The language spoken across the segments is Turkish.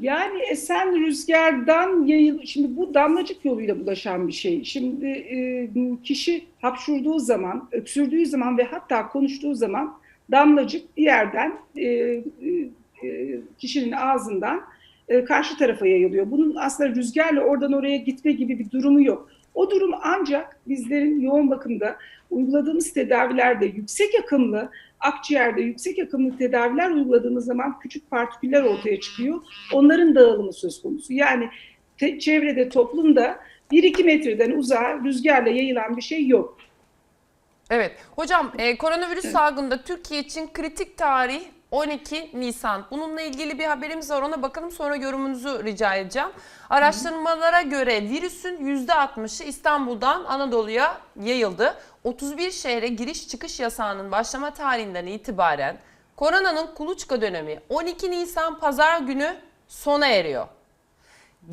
Yani esen rüzgardan yayıl. Şimdi bu damlacık yoluyla bulaşan bir şey. Şimdi e, kişi hapşurduğu zaman, öksürdüğü zaman ve hatta konuştuğu zaman damlacık bir yerden e, e, kişinin ağzından karşı tarafa yayılıyor. Bunun aslında rüzgarla oradan oraya gitme gibi bir durumu yok. O durum ancak bizlerin yoğun bakımda uyguladığımız tedavilerde yüksek akımlı akciğerde yüksek akımlı tedaviler uyguladığımız zaman küçük partiküller ortaya çıkıyor. Onların dağılımı söz konusu. Yani te- çevrede, toplumda 1-2 metreden uzağa rüzgarla yayılan bir şey yok. Evet. Hocam e, koronavirüs Evet. salgında Türkiye için kritik tarih 12 Nisan. Bununla ilgili bir haberimiz var. Ona bakalım sonra yorumunuzu rica edeceğim. Araştırmalara göre virüsün %60'ı İstanbul'dan Anadolu'ya yayıldı. 31 şehre giriş çıkış yasağının başlama tarihinden itibaren koronanın kuluçka dönemi 12 Nisan pazar günü sona eriyor.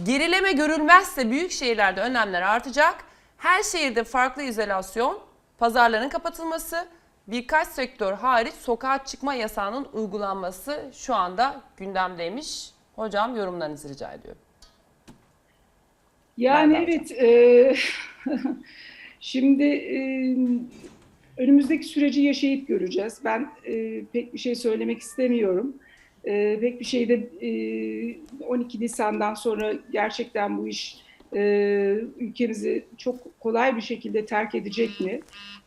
Gerileme görülmezse büyük şehirlerde önlemler artacak. Her şehirde farklı izolasyon, pazarların kapatılması, birkaç sektör hariç sokağa çıkma yasağının uygulanması şu anda gündemdeymiş. Hocam yorumlarınızı rica ediyorum. Yani evet, e, şimdi e, önümüzdeki süreci yaşayıp göreceğiz. Ben e, pek bir şey söylemek istemiyorum. E, pek bir şey de e, 12 Nisan'dan sonra gerçekten bu iş e, ülkemizi çok kolay bir şekilde terk edecek mi?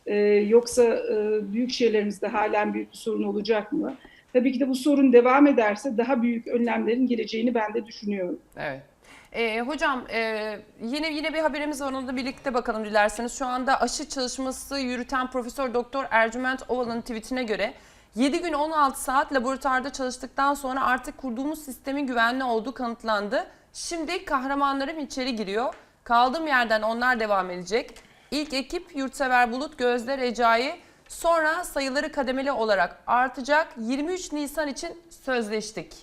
E, yoksa e, büyük şehirlerimizde halen büyük bir sorun olacak mı? Tabii ki de bu sorun devam ederse daha büyük önlemlerin geleceğini ben de düşünüyorum. Evet. Ee, hocam e, yine yine bir haberimiz var onu da birlikte bakalım dilerseniz. Şu anda aşı çalışması yürüten Profesör Doktor Ercüment Oval'ın tweetine göre 7 gün 16 saat laboratuvarda çalıştıktan sonra artık kurduğumuz sistemin güvenli olduğu kanıtlandı. Şimdi kahramanlarım içeri giriyor. Kaldığım yerden onlar devam edecek. İlk ekip Yurtsever Bulut, Gözde Recai, sonra sayıları kademeli olarak artacak. 23 Nisan için sözleştik